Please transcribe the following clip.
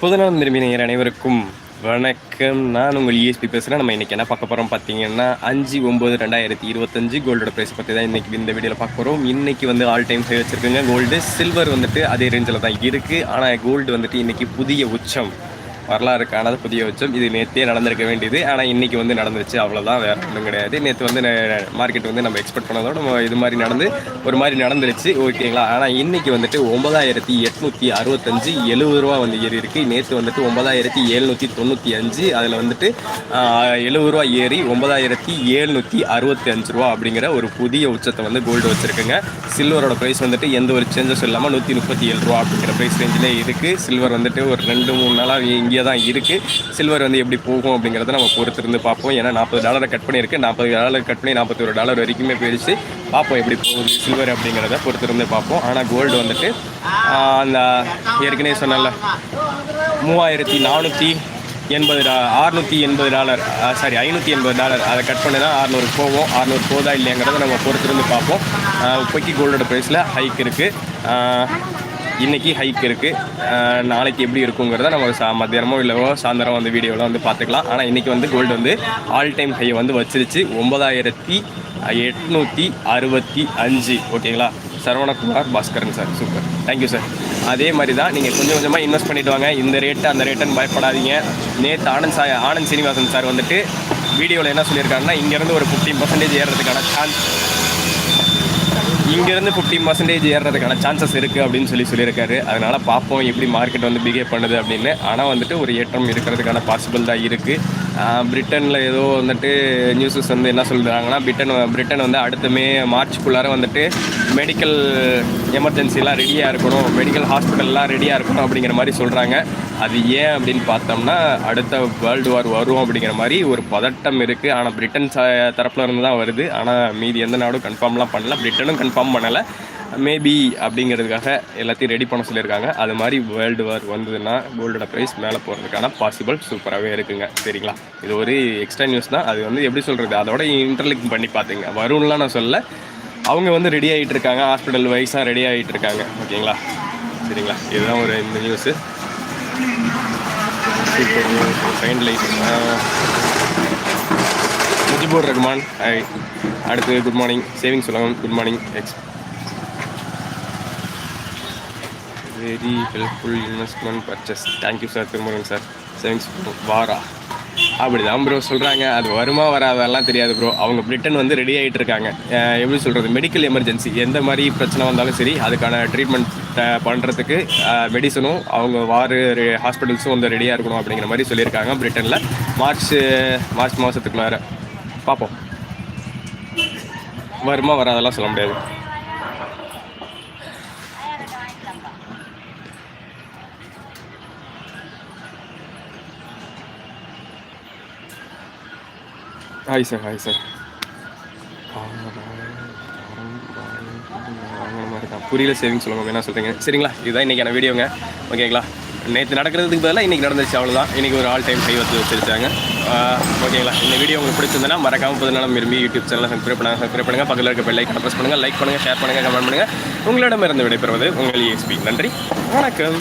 புதுநலம் விரும்பினர் அனைவருக்கும் வணக்கம். நான் உங்கள் இஎஸ்பி பேசுகிறேன் நம்ம இன்றைக்கி என்ன பார்க்க போகிறோம் பார்த்தீங்கன்னா அஞ்சு ஒம்பது ரெண்டாயிரத்தி இருபத்தஞ்சு கோல்டோட ப்ரைஸ் பற்றி தான் இன்றைக்கி இந்த வீடியோவில் பார்க்க போகிறோம் இன்றைக்கி வந்து ஆல் டைம் ஹை வச்சுருக்குங்க கோல்டு சில்வர் வந்துட்டு அதே ரேஞ்சில் தான் இருக்குது ஆனால் கோல்டு வந்துட்டு இன்றைக்கி புதிய உச்சம். வரலாறு காணாத புதிய உச்சம். இது நேற்றே நடந்திருக்க வேண்டியது. ஆனால் இன்றைக்கி வந்து நடந்துருச்சு. அவ்வளோதான் வேறு ஒன்றும் கிடையாது. நேற்று வந்து மார்க்கெட் வந்து நம்ம எக்ஸ்பெக்ட் பண்ணதோட நம்ம இது மாதிரி நடந்து ஒரு மாதிரி நடந்துருச்சு. ஓகேங்களா ஆனால் இன்றைக்கி வந்துட்டு ஒன்பதாயிரத்தி எட்நூற்றி அறுபத்தஞ்சு எழுபது ரூபா வந்து ஏறி இருக்குது நேற்று வந்துட்டு ஒன்பதாயிரத்தி எழுநூற்றி தொண்ணூற்றி அஞ்சு அதில் வந்துட்டு எழுபது ரூபா ஏறி ஒன்பதாயிரத்தி எழுநூற்றி அறுபத்தி அஞ்சு ரூபா அப்படிங்கிற ஒரு புதிய உச்சத்தை வந்து கோல்டு வச்சுருக்குங்க. சில்வரோட ப்ரைஸ் வந்துட்டு எந்த ஒரு சேஞ்சஸும் இல்லாமல் நூற்றி முப்பத்தி ஏழு ரூபா அப்படிங்கிற ப்ரைஸ் ரேஞ்சில் இருக்குது சில்வர் வந்துட்டு ஒரு ரெண்டு மூணு நாளாக இங்கே தான் இருக்குது சில்வர் வந்து எப்படி போகும் அப்படிங்கிறத நம்ம பொறுத்திருந்து பார்ப்போம். ஏன்னா நாற்பது டாலரை கட் பண்ணியிருக்கு. நாற்பது டாலர் கட் பண்ணி நாற்பத்தி ஒரு டாலர் வரைக்குமே போயிடுச்சு. பார்ப்போம் எப்படி போகுது சில்வர் அப்படிங்கிறத பொறுத்திருந்து பார்ப்போம். ஆனால் கோல்டு வந்துட்டு அந்த ஏற்கனவே சொன்னல மூவாயிரத்தி நானூற்றி எண்பது அறுநூற்றி எண்பது டாலர் சாரி ஐநூற்றி எண்பது டாலர் அதை கட் பண்ணி தான் அறநூறு போவோம் அறநூறு போதா இல்லையாங்கிறத நம்ம பொறுத்திருந்து பார்ப்போம். இப்போக்கி கோல்டோட ப்ரைஸில் ஹைக் இருக்குது இன்றைக்கி ஹைக் இருக்குது நாளைக்கு எப்படி இருக்குங்கிறத நம்ம சா மத்தியானமோ இல்லவோ சாயந்தரம் வந்து வீடியோவில் வந்து பார்த்துக்கலாம். ஆனால் இன்றைக்கி வந்து கோல்டு வந்து ஆல் டைம் ஹை வந்து வச்சிருச்சு. ஒம்பதாயிரத்தி எட்நூற்றி அறுபத்தி அஞ்சு. ஓகேங்களா Saravanakumar Baskaran sir. Super thank you sir அதே மாதிரி தான் நீங்கள் கொஞ்சம் கொஞ்சமாக இன்வெஸ்ட் பண்ணிட்டு வாங்க. இந்த ரேட்டு அந்த ரேட்டுன்னு பயப்படாதீங்க. நேற்று ஆனந்த் சா ஆனந்த் சீனிவாசன் சார் வந்துட்டு வீடியோவில் என்ன சொல்லியிருக்காருன்னா இங்கேருந்து ஒரு ஃபிஃப்டீன் பர்சன்டேஜ் ஏறுறதுக்கான சான்ஸ் இங்கேருந்து ஃபிஃப்டீன் பர்சன்டேஜ் ஏறுறதுக்கான சான்சஸ் இருக்குது அப்படின்னு சொல்லி சொல்லியிருக்காரு. அதனால் பார்ப்போம் எப்படி மார்க்கெட் வந்து பிஹேவ் பண்ணுது அப்படின்னு. ஆனால் வந்துட்டு ஒரு ஏற்றம் இருக்கிறதுக்கான பாசிபிள் தான் இருக்குது பிரிட்டனில் ஏதோ வந்துட்டு நியூஸஸ் வந்து என்ன சொல்கிறாங்கன்னா பிரிட்டன் பிரிட்டன் வந்து அடுத்த மே மார்ச்க்குள்ளார வந்துட்டு மெடிக்கல் எமர்ஜென்சிலாம் ரெடியாக இருக்கணும். மெடிக்கல் ஹாஸ்பிட்டல்லாம் ரெடியாக இருக்கணும் அப்படிங்கிற மாதிரி சொல்கிறாங்க அது ஏன் அப்படின்னு பார்த்தோம்னா அடுத்த வேர்ல்டு வார் வரும் அப்படிங்கிற மாதிரி ஒரு பதட்டம் இருக்குது ஆனால் பிரிட்டன் ச இருந்து தான் வருது. ஆனால் மீதி எந்த நாடும் கன்ஃபார்ம்லாம் பண்ணல. பிரிட்டனும் கன்ஃபார்ம் பண்ணலை. மேபி அப்படிங்கிறதுக்காக எல்லாத்தையும் ரெடி பண்ண சொல்லியிருக்காங்க. அது மாதிரி வேர்ல்டு வார் வந்ததுன்னா கோல்டோட ப்ரைஸ் மேலே போகிறதுக்கான பாசிபிள் சூப்பராகவே இருக்குங்க. சரிங்களா? இது ஒரு எக்ஸ்ட்ரா நியூஸ் தான். அது வந்து எப்படி சொல்கிறது அதோட இன்டர்லிங்க் பண்ணி பார்த்துங்க. வரும்லாம் நான் சொல்ல அவங்க வந்து ரெடி ஆகிட்டு இருக்காங்க. ஹாஸ்பிட்டல் வைஸாக ரெடி ஆகிட்டு இருக்காங்க. ஓகேங்களா சரிங்களா? இதுதான் ஒரு இந்த news fine light Mujibur Rahman hi அடுத்து குட் மார்னிங் சேவிங்ஸ் சொல்லணும் good morning X very helpful investment purchase thank you sir Thirumurugan sir savings வாரா அப்படிதான் ப்ரோ சொல்கிறாங்க அது வருமா வராதெல்லாம் தெரியாது ப்ரோ அவங்க பிரிட்டன் வந்து ரெடி ஆகிட்டு இருக்காங்க. எப்படி சொல்கிறது மெடிக்கல் எமர்ஜென்சி எந்த மாதிரி பிரச்சனை வந்தாலும் சரி அதுக்கான ட்ரீட்மெண்ட் பண்ணுறதுக்கு மெடிசனும் அவங்க வார் ஹாஸ்பிட்டல்ஸும் வந்து ரெடியாக இருக்கணும் அப்படிங்கிற மாதிரி சொல்லியிருக்காங்க பிரிட்டனில். மார்ச் மார்ச் மாதத்துக்குள்ளார பார்ப்போம் வருமா வராதெல்லாம் சொல்ல முடியாது. ஹாய் சார் ஹாய் சார் புரியல சேவிங் சொல்லுங்க என்ன சொல்கிறீங்க சரிங்களா? இதுதான் இன்றைக்கான வீடியோங்க. ஓகேங்களா? நேற்று நடக்கிறதுக்கு பதிலாக இன்றைக்கி நடந்துச்சு அவ்வளோதான் இன்றைக்கி ஒரு ஆல் டைம் ஹை வந்து ஓகேங்களா? இந்த வீடியோ உங்களுக்கு பிடிச்சிருந்தனா மறக்காமல் புது நாளும் விரும்பி யூடியூப் சேனலை சப்ஸ்கிரைப் பண்ணுங்கள் சப்ஸ்கிரைப் பண்ணுங்கள் பக்கத்தில் இருக்க பெல் ஐக்கனை ப்ரெஸ் பண்ணுங்கள் லைக் பண்ணுங்கள் ஷேர் பண்ணுங்கள் கமெண்ட் பண்ணுங்கள் உங்களிடமிருந்து விடைபெறுவது உங்கள் இஎஸ்பி நன்றி. வணக்கம்.